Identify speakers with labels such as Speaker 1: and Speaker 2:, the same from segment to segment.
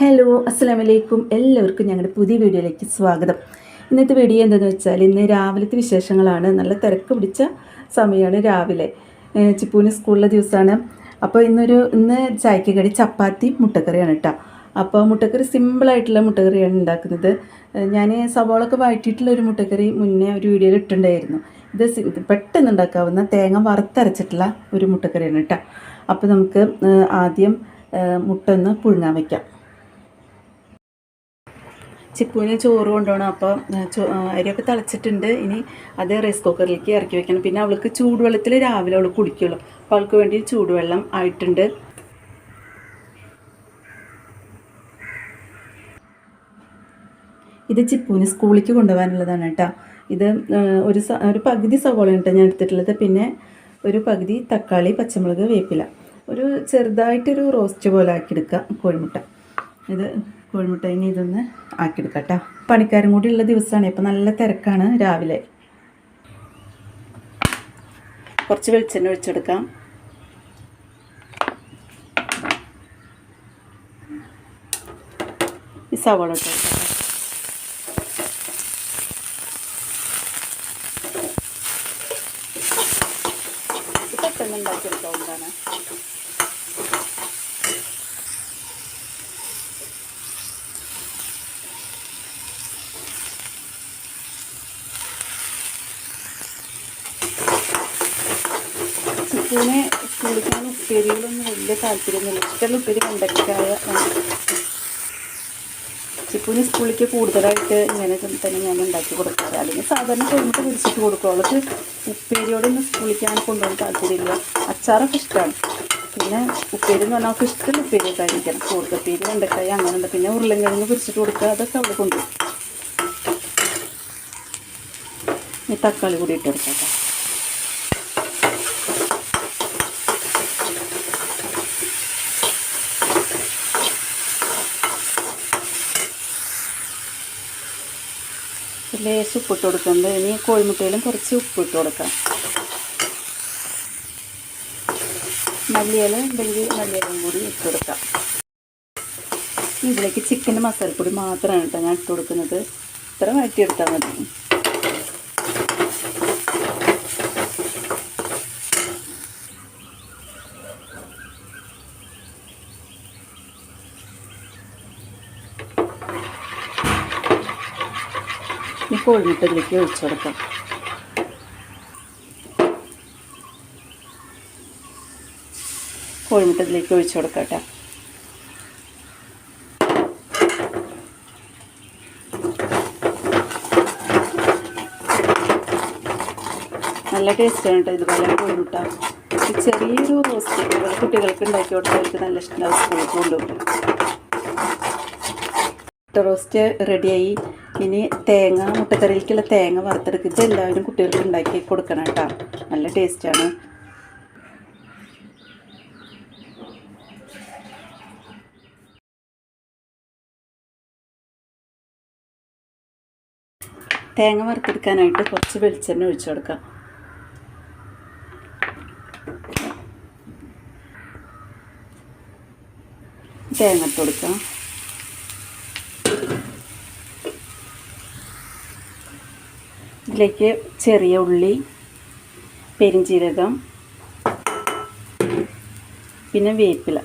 Speaker 1: Hello അസ്സാം വലൈക്കും എല്ലാവർക്കും ഞങ്ങളുടെ പുതിയ വീഡിയോയിലേക്ക് സ്വാഗതം. ഇന്നത്തെ വീഡിയോ എന്താണെന്ന് വെച്ചാൽ ഇന്ന് രാവിലത്തെ വിശേഷങ്ങളാണ്. നല്ല തിരക്ക് പിടിച്ച സമയമാണ് രാവിലെ. ചിപ്പൂന് സ്കൂളിലെ ദിവസമാണ്. അപ്പോൾ ഇന്നൊരു ഇന്ന് ചായക്ക് കടി ചപ്പാത്തി മുട്ടക്കറിയാണ് കേട്ടോ. അപ്പോൾ മുട്ടക്കറി സിമ്പിളായിട്ടുള്ള മുട്ടക്കറിയാണ് ഉണ്ടാക്കുന്നത്. ഞാൻ സവോളൊക്കെ വഴറ്റിയിട്ടുള്ള ഒരു മുട്ടക്കറി മുന്നേ ഒരു വീഡിയോയിൽ ഇട്ടുണ്ടായിരുന്നു ഇത് പെട്ടെന്ന് ഉണ്ടാക്കാവുന്ന തേങ്ങ വറുത്തരച്ചിട്ടുള്ള ഒരു മുട്ടക്കറിയാണ് കേട്ടോ. അപ്പോൾ നമുക്ക് ആദ്യം മുട്ട ഒന്ന് പുഴുങ്ങാൻ വയ്ക്കാം ചിപ്പുവിന് ചോറ് കൊണ്ടുപോകണം. അപ്പോൾ അരിയൊക്കെ തിളച്ചിട്ടുണ്ട്. ഇനി അത് റൈസ് കുക്കറിലേക്ക് ഇറക്കി വെക്കണം. പിന്നെ അവൾക്ക് ചൂടുവെള്ളത്തിൽ രാവിലെ അവൾ കുടിക്കുള്ളൂ. അപ്പോൾ അവൾക്ക് വേണ്ടി ചൂടുവെള്ളം ആയിട്ടുണ്ട്. ഇത് ചിപ്പുവിന് സ്കൂളിലേക്ക് കൊണ്ടുപോകാനുള്ളതാണ് കേട്ടോ. ഇത് ഒരു ഒരു പകുതി സവോള കേട്ടോ ഞാൻ എടുത്തിട്ടുള്ളത്. പിന്നെ ഒരു പകുതി തക്കാളി പച്ചമുളക് വേപ്പില. ഒരു ചെറുതായിട്ടൊരു റോസ്റ്റ് പോലെ ആക്കിയെടുക്കുക കോഴിമുട്ട. ഇത് കോഴിമുട്ട ഇനി ഇതൊന്ന് ആക്കിയെടുക്കാം കേട്ടോ പണിക്കാരും കൂടി ഉള്ള ദിവസമാണ്. ഇപ്പം നല്ല തിരക്കാണ് രാവിലെ. കുറച്ച് വെളിച്ചെണ്ണ ഒഴിച്ചെടുക്കാം. ഈ സവാള കേട്ടോ. ഇത് പെട്ടെന്ന് ഉണ്ടാക്കിയെടുക്കാവുന്നതാണ് ചിക്കുവിന് കുളിക്കാൻ ഉപ്പേരികളൊന്നും വലിയ താല്പര്യമൊന്നുമില്ല. ഇഷ്ടമുള്ള ഉപ്പേരി വെണ്ടയ്ക്കായ ചിക്കുവിന് സ്കൂളിലേക്ക് കൂടുതലായിട്ട് ഇങ്ങനെ തന്നെ ഞാൻ ഉണ്ടാക്കി കൊടുക്കാറ് അല്ലെങ്കിൽ സാധാരണ കഴിഞ്ഞിട്ട് പിടിച്ചിട്ട് കൊടുക്കും. അവൾക്ക് ഉപ്പേരിയോടൊന്നും സ്കൂളിക്കാൻ കൊണ്ടുപോകാൻ താല്പര്യമില്ല. അച്ചാറൊക്കെ ഇഷ്ടമാണ്. പിന്നെ ഉപ്പേരി എന്ന് പറഞ്ഞാൽ അവൾക്ക് ഇഷ്ടമുള്ള ഉപ്പേരി കഴിക്കണം കൂടുതപ്പേരി വെണ്ടക്കായ അങ്ങനെയുണ്ട് പിന്നെ ഉരുളൻകിഴങ്ങ് പിടിച്ചിട്ട് കൊടുക്കുക. അതൊക്കെ അവൾ കൊണ്ടുപോകും. ഈ തക്കാളി കൂടി ഇട്ട് ലേശം ഉപ്പിട്ട് കൊടുക്കുന്നുണ്ട്. ഇനി കോഴിമുട്ടയിലും കുറച്ച് ഉപ്പിട്ട് കൊടുക്കാം. മല്ലിയില വലിയ മല്ലിയിലും കൂടി ഇട്ട് കൊടുക്കാം. ഇതിലേക്ക് ചിക്കൻ മസാലപ്പൊടി മാത്രമാണ് കേട്ടോ ഞാൻ ഇട്ട് കൊടുക്കുന്നത്. ഇത്ര വഴറ്റിയെടുത്താൽ മതി. കോഴിമുട്ട ഇതിലേക്ക് ഒഴിച്ചു കൊടുക്കാം. കോഴിമുട്ട ഇതിലേക്ക് ഒഴിച്ചു കൊടുക്കാം കേട്ടോ. നല്ല ടേസ്റ്റാണ് കേട്ടോ ഇതുപോലെ കോഴിമുട്ട. ചെറിയൊരു റോസ്റ്റ് കുട്ടികൾക്ക് ഉണ്ടാക്കി കൊടുത്താൽ അവർക്ക് നല്ല ഇഷ്ടം. സ്കൂളിൽ കൊണ്ടുപോകും. റോസ്റ്റ് റെഡിയായി ഇനി തേങ്ങ മുട്ടക്കറിയിലേക്കുള്ള തേങ്ങ വറുത്തെടുക്കുക എല്ലാവരും കുട്ടികൾക്ക് ഉണ്ടാക്കി കൊടുക്കണം കേട്ടോ. നല്ല ടേസ്റ്റാണ് തേങ്ങ വറുത്തെടുക്കാനായിട്ട് കുറച്ച് വെളിച്ചെണ്ണ ഒഴിച്ചു കൊടുക്കാം. തേങ്ങ ഇട്ട് കൊടുക്കാം. ഇതിലേക്ക് ചെറിയ ഉള്ളി പെരിഞ്ചീരകം പിന്നെ വേപ്പില.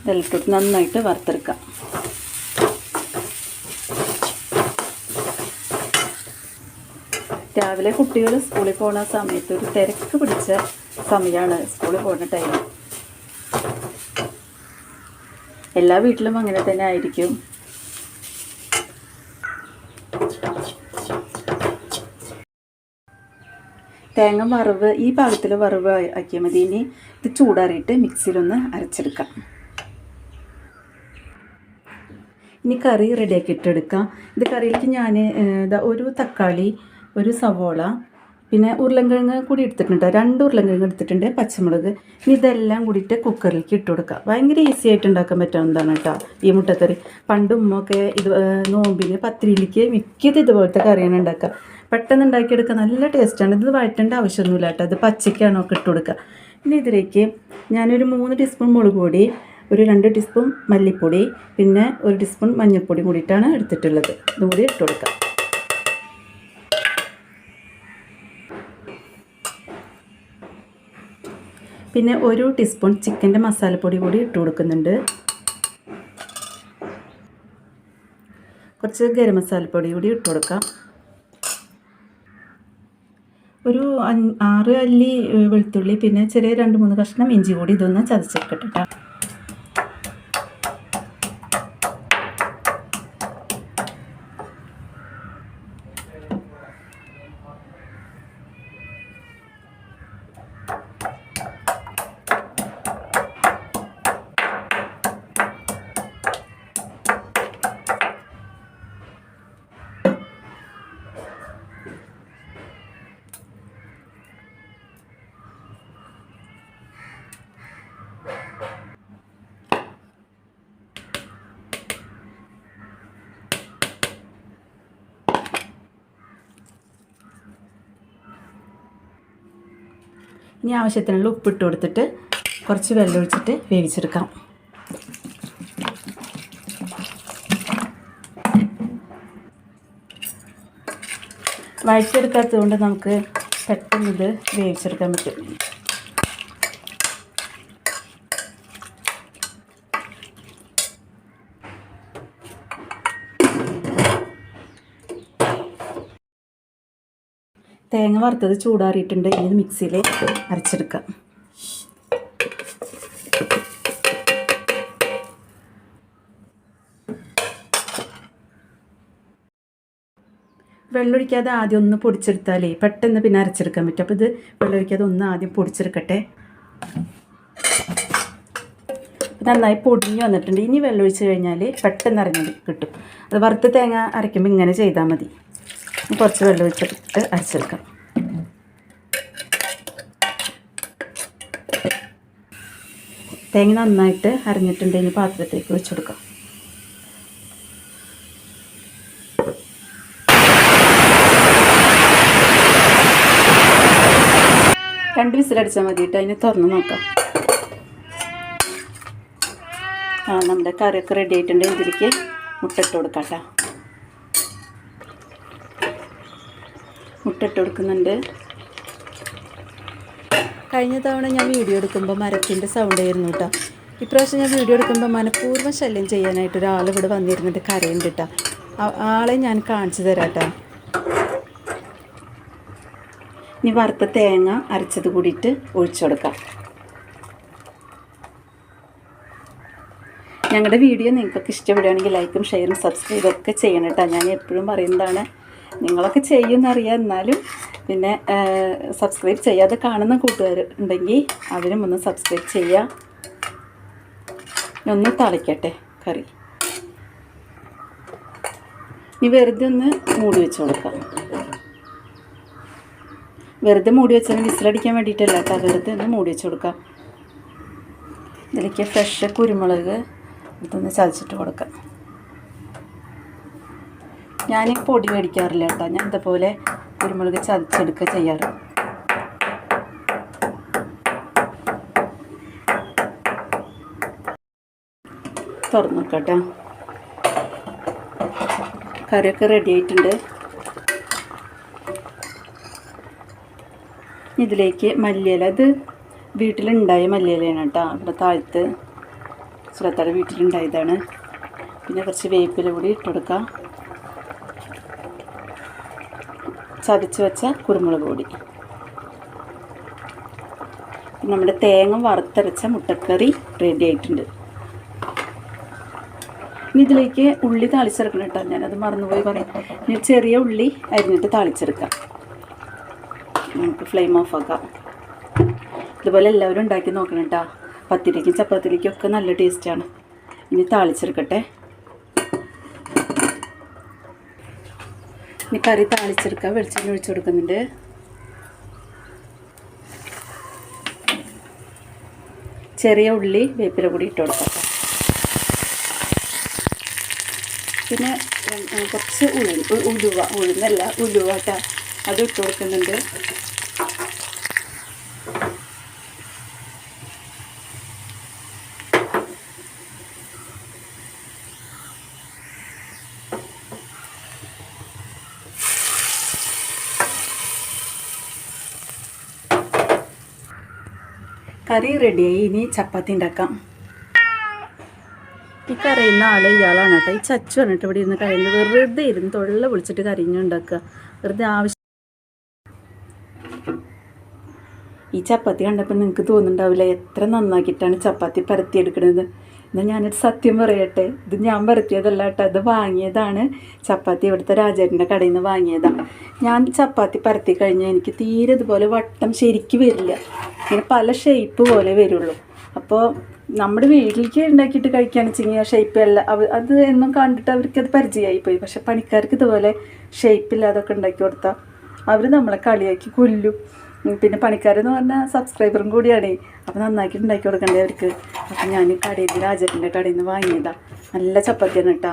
Speaker 1: ഇതെല്ലാം നന്നായിട്ട് വറുത്തെടുക്കാം രാവിലെ കുട്ടികൾ സ്കൂളിൽ പോകുന്ന സമയത്ത് ഒരു തിരക്ക് പിടിച്ച സമയമാണ് സ്കൂളിൽ പോകുന്ന ടൈം എല്ലാ വീട്ടിലും അങ്ങനെ തന്നെ ആയിരിക്കും. തേങ്ങ വറവ് ഈ പാകത്തിൽ വറവ് ആക്കിയാൽ മതി. ഇനി ഇത് ചൂടാറിയിട്ട് മിക്സിയിലൊന്ന് അരച്ചെടുക്കാം. ഇനി കറി റെഡിയാക്കി ഇട്ടെടുക്കാം. ഇത് കറിയിലേക്ക് ഞാൻ ഇതാ ഒരു തക്കാളി ഒരു സവോള പിന്നെ ഉരുളൻകിഴങ്ങ് കൂടി എടുത്തിട്ടുണ്ട് രണ്ട് ഉരുളൻകിഴങ്ങ് എടുത്തിട്ടുണ്ട് പച്ചമുളക്. ഇനി ഇതെല്ലാം കൂടിയിട്ട് കുക്കറിലേക്ക് ഇട്ട് കൊടുക്കുക ഭയങ്കര ഈസി ആയിട്ട് ഉണ്ടാക്കാൻ പറ്റാവുന്നതാണ് കേട്ടോ ഈ മുട്ടക്കറി. പണ്ട് ഉമ്മൊക്കെ ഇത് നോമ്പിന് പത്തിരിയിലേക്ക് മിക്കത് ഇതുപോലത്തെ കറിയാണ് ഉണ്ടാക്കുക. പെട്ടെന്ന് ഉണ്ടാക്കിയെടുക്കുക നല്ല ടേസ്റ്റാണ്. ഇത് വഴറ്റേണ്ട ആവശ്യമൊന്നുമില്ല കേട്ടോ. ഇത് പച്ചയ്ക്കാണോ ഒക്കെ ഇട്ട് കൊടുക്കുക. ഇനി ഇതിലേക്ക് ഞാനൊരു മൂന്ന് ടീസ്പൂൺ മുളക് പൊടി ഒരു രണ്ട് ടീസ്പൂൺ മല്ലിപ്പൊടി പിന്നെ ഒരു ടീസ്പൂൺ മഞ്ഞൾപ്പൊടി കൂടിയിട്ടാണ് എടുത്തിട്ടുള്ളത്. ഇതുകൂടി ഇട്ട് കൊടുക്കുക പിന്നെ ഒരു ടീസ്പൂൺ ചിക്കന്റെ മസാലപ്പൊടി കൂടി ഇട്ട് കൊടുക്കുന്നുണ്ട്. കുറച്ച് ഗരം മസാലപ്പൊടി കൂടി ഇട്ട് കൊടുക്കാം. ഒരു ആറ് അല്ലി വെളുത്തുള്ളി പിന്നെ ചെറിയ രണ്ട് മൂന്ന് കഷ്ണം ഇഞ്ചി കൂടി ഇതൊന്ന് ചതച്ചെടുക്കട്ടെ ഇനി ആവശ്യത്തിനുള്ള ഉപ്പിട്ട് കൊടുത്തിട്ട് കുറച്ച് വെള്ളം ഒഴിച്ചിട്ട് വേവിച്ചെടുക്കാം. വഴറ്റിയെടുക്കാത്തത് കൊണ്ട് നമുക്ക് പെട്ടെന്ന് ഇത് വേവിച്ചെടുക്കാൻ പറ്റും. തേങ്ങ വറുത്തത് ചൂടാറിയിട്ടുണ്ട്. ഇനി മിക്സിയിൽ അരച്ചെടുക്കാം. വെള്ളമൊഴിക്കാതെ ആദ്യം ഒന്ന് പൊടിച്ചെടുത്താലേ പെട്ടെന്ന് പിന്നെ അരച്ചെടുക്കാൻ പറ്റും. അപ്പോൾ ഇത് വെള്ളമൊഴിക്കാതെ ഒന്ന് ആദ്യം പൊടിച്ചെടുക്കട്ടെ. നന്നായി പൊടിഞ്ഞു വന്നിട്ടുണ്ട്. ഇനി വെള്ളമൊഴിച്ച് കഴിഞ്ഞാൽ പെട്ടെന്ന് അരഞ്ഞ് കിട്ടും. അത് വറുത്ത് തേങ്ങ അരയ്ക്കുമ്പോൾ ഇങ്ങനെ ചെയ്താൽ മതി. കുറച്ച് വെള്ളം ഒഴിച്ചിട്ട് അരച്ചെടുക്കാം തേങ്ങ നന്നായിട്ട് അരഞ്ഞിട്ടുണ്ടെങ്കിൽ പാത്രത്തിലേക്ക് വെച്ച് കൊടുക്കാം. രണ്ട് വിസിലടിച്ചാൽ മതി കേട്ടോ. അതിന് തുറന്ന് നോക്കാം. ആ നമ്മുടെ കറിയൊക്കെ റെഡി ആയിട്ടുണ്ട്. ഇതിലേക്ക് മുട്ടിട്ട് കൊടുക്കാം കേട്ടോ. മുട്ടിട്ട് കൊടുക്കുന്നുണ്ട്. കഴിഞ്ഞ തവണ ഞാൻ വീഡിയോ എടുക്കുമ്പോൾ മരത്തിന്റെ സൗണ്ട് ആയിരുന്നു കേട്ടോ ഇപ്രാവശ്യം ഞാൻ വീഡിയോ എടുക്കുമ്പോൾ മനഃപൂർവം ശല്യം ചെയ്യാനായിട്ട് ഒരാൾ ഇവിടെ വന്നിരുന്നിട്ട് കരയുണ്ട് കേട്ടോ ആളെ ഞാൻ കാണിച്ചു തരാം കേട്ടോ ഇനി വറുത്ത തേങ്ങ അരച്ചത് കൂടിയിട്ട് ഒഴിച്ചു കൊടുക്കാം. ഞങ്ങളുടെ വീഡിയോ നിങ്ങൾക്കൊക്കെ ഇഷ്ടപ്പെടുകയാണെങ്കിൽ ലൈക്കും ഷെയറും സബ്സ്ക്രൈബും ഒക്കെ ചെയ്യണം കേട്ടോ ഞാൻ എപ്പോഴും പറയുന്നതാണ് നിങ്ങളൊക്കെ ചെയ്യുമെന്നറിയാം എന്നാലും പിന്നെ സബ്സ്ക്രൈബ് ചെയ്യാതെ കാണുന്ന കൂട്ടുകാർ ഉണ്ടെങ്കിൽ അവരും ഒന്ന് സബ്സ്ക്രൈബ് ചെയ്യുക ഒന്ന് തളിക്കട്ടെ കറി. ഇനി വെറുതെ ഒന്ന് മൂടി വെച്ച് കൊടുക്കാം. വെറുതെ മൂടി വെച്ചാൽ വിസിലടിക്കാൻ വേണ്ടിയിട്ടല്ല കേട്ടോ. വെറുതെ ഒന്ന് മൂടി വെച്ച് കൊടുക്കാം. ഇതിലേക്ക് ഫ്രഷ് കുരുമുളക് ഇതൊന്ന് ചതച്ചിട്ട് കൊടുക്കാം. ഞാൻ പൊടി മേടിക്കാറില്ല കേട്ടോ. ഞാൻ ഇതുപോലെ കുരുമുളക് ചതച്ചെടുക്കുക ചെയ്യാറ്. തുറന്നു നോക്കട്ടെ കറിയൊക്കെ റെഡി ആയിട്ടുണ്ട്. ഇതിലേക്ക് മല്ലിയില. ഇത് വീട്ടിലുണ്ടായ മല്ലിയിലയാണ് കേട്ടോ. ഇവിടെ താഴത്ത് സുരത്തയുടെ വീട്ടിലുണ്ടായതാണ്. പിന്നെ കുറച്ച് വേപ്പില കൂടി ഇട്ട് ചതച്ച് വെച്ച കുരുമുളക് പൊടി. നമ്മുടെ തേങ്ങ വറുത്തരച്ച മുട്ടക്കറി റെഡി ആയിട്ടുണ്ട്. ഇനി ഇതിലേക്ക് ഉള്ളി താളിച്ചെടുക്കണം കേട്ടോ. ഞാനത് മറന്നുപോയി പറയാം. ഇനി ചെറിയ ഉള്ളി അരിഞ്ഞിട്ട് താളിച്ചെടുക്കാം. നമുക്ക് ഫ്ലെയിം ഓഫ് ആക്കാം. ഇതുപോലെ എല്ലാവരും ഉണ്ടാക്കി നോക്കണം കേട്ടോ. പത്തിരിക്കും ചപ്പാത്തിരിക്കും ഒക്കെ നല്ല ടേസ്റ്റാണ് ഇനി താളിച്ചെടുക്കട്ടെ. ഇനി കറി താളിച്ചെടുക്കാം വെളിച്ചെണ്ണ ഒഴിച്ചു കൊടുക്കുന്നുണ്ട്. ചെറിയ ഉള്ളി വേപ്പില കൂടി ഇട്ട് കൊടുക്കാം. പിന്നെ കുറച്ച് ഉഴു ഉലുവ ഉഴുന്നല്ല ഉലുവ കേട്ടോ. അത് ഇട്ട് കൊടുക്കുന്നുണ്ട്. കറി റെഡിയായി ഇനി ചപ്പാത്തി ഉണ്ടാക്കാം. ഈ കരയുന്ന ആൾ ഇയാളാണ് കേട്ടോ. ഈ ചച്ചു വന്നിട്ട് ഇവിടെ ഇരുന്ന് കരയുന്നത്. വെറുതെ ഇരുന്ന് തൊള്ള വിളിച്ചിട്ട് കരഞ്ഞുണ്ടാക്കുക വെറുതെ ആവശ്യം ഈ ചപ്പാത്തി കണ്ടപ്പോൾ നിങ്ങൾക്ക് തോന്നുന്നുണ്ടാവില്ല എത്ര നന്നാക്കിയിട്ടാണ് ചപ്പാത്തി പരത്തിയെടുക്കുന്നത് എന്നാൽ ഞാനൊരു സത്യം പറയട്ടെ. ഇത് ഞാൻ പരത്തിയതല്ല കേട്ടോ. അത് വാങ്ങിയതാണ് ചപ്പാത്തി ഇവിടുത്തെ രാജേട്ടന്റെ കടയിൽ നിന്ന് വാങ്ങിയതാണ്. ഞാൻ ചപ്പാത്തി പരത്തി കഴിഞ്ഞാൽ എനിക്ക് തീരെ ഇതുപോലെ വട്ടം ശരിക്ക് വരില്ല. ഇങ്ങനെ പല ഷേപ്പ് പോലെ വരുള്ളൂ. അപ്പോൾ നമ്മുടെ വീട്ടിലേക്ക് ഉണ്ടാക്കിയിട്ട് കഴിക്കുകയാണെന്ന് വെച്ചെങ്കിൽ ആ ഷേപ്പ് അല്ല. അത് എന്നും കണ്ടിട്ട് അവർക്കത് പരിചയമായി പോയി. പക്ഷെ പണിക്കാർക്ക് ഇതുപോലെ ഷേപ്പില്ലാതൊക്കെ ഉണ്ടാക്കി കൊടുത്താൽ അവർ നമ്മളെ കളിയാക്കി കൊല്ലും. പിന്നെ പണിക്കാരെന്ന് പറഞ്ഞാൽ സബ്സ്ക്രൈബറും കൂടിയാണ്. അപ്പോൾ നന്നാക്കി ഉണ്ടാക്കി കൊടുക്കണ്ടേ അവർക്ക്? അപ്പം ഞാൻ കടയിൽ രാജേട്ടന്റെ കടയിൽ നിന്ന് വാങ്ങിയതാണ് നല്ല ചപ്പാത്തിയാണ് കേട്ടോ.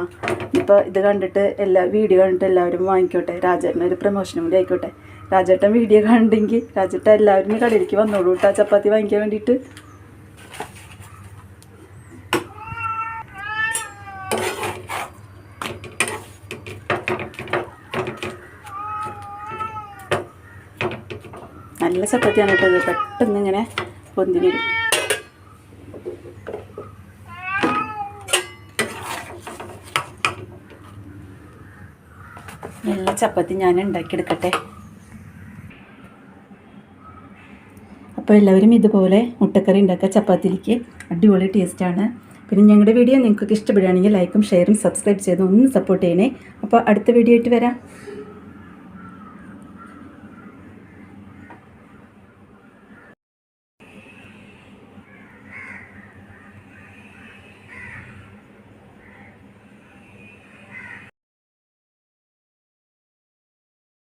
Speaker 1: ഇപ്പോൾ ഇത് കണ്ടിട്ട് എല്ലാ വീഡിയോ കണ്ടിട്ട് എല്ലാവരും വാങ്ങിക്കോട്ടെ. രാജേട്ടൻ ഒരു പ്രൊമോഷനും കൂടി ആയിക്കോട്ടെ. രാജേട്ടൻ വീഡിയോ കണ്ടെങ്കിൽ രാജേട്ടൻ എല്ലാവരും കടയിലേക്ക് വന്നോളൂ കേട്ടോ. ചപ്പാത്തി വാങ്ങിക്കാൻ വേണ്ടിയിട്ട്. നല്ല ചപ്പാത്തിയാണ് കേട്ടോ ഇത്. പെട്ടെന്ന് ഇങ്ങനെ പൊന്തി വരും. നല്ല ചപ്പാത്തി ഞാൻ ഉണ്ടാക്കിയെടുക്കട്ടെ. അപ്പോൾ എല്ലാവരും ഇതുപോലെ മുട്ടക്കറി ഉണ്ടാക്കുക ചപ്പാത്തിയിലേക്ക് അടിപൊളി ടേസ്റ്റാണ് പിന്നെ ഞങ്ങളുടെ വീഡിയോ നിങ്ങൾക്ക് ഇഷ്ടപ്പെടുകയാണെങ്കിൽ ലൈക്കും ഷെയറും സബ്സ്ക്രൈബ് ചെയ്ത് ഒന്ന് സപ്പോർട്ട് ചെയ്യണേ. അപ്പോൾ അടുത്ത വീഡിയോ ആയിട്ട് വരാം.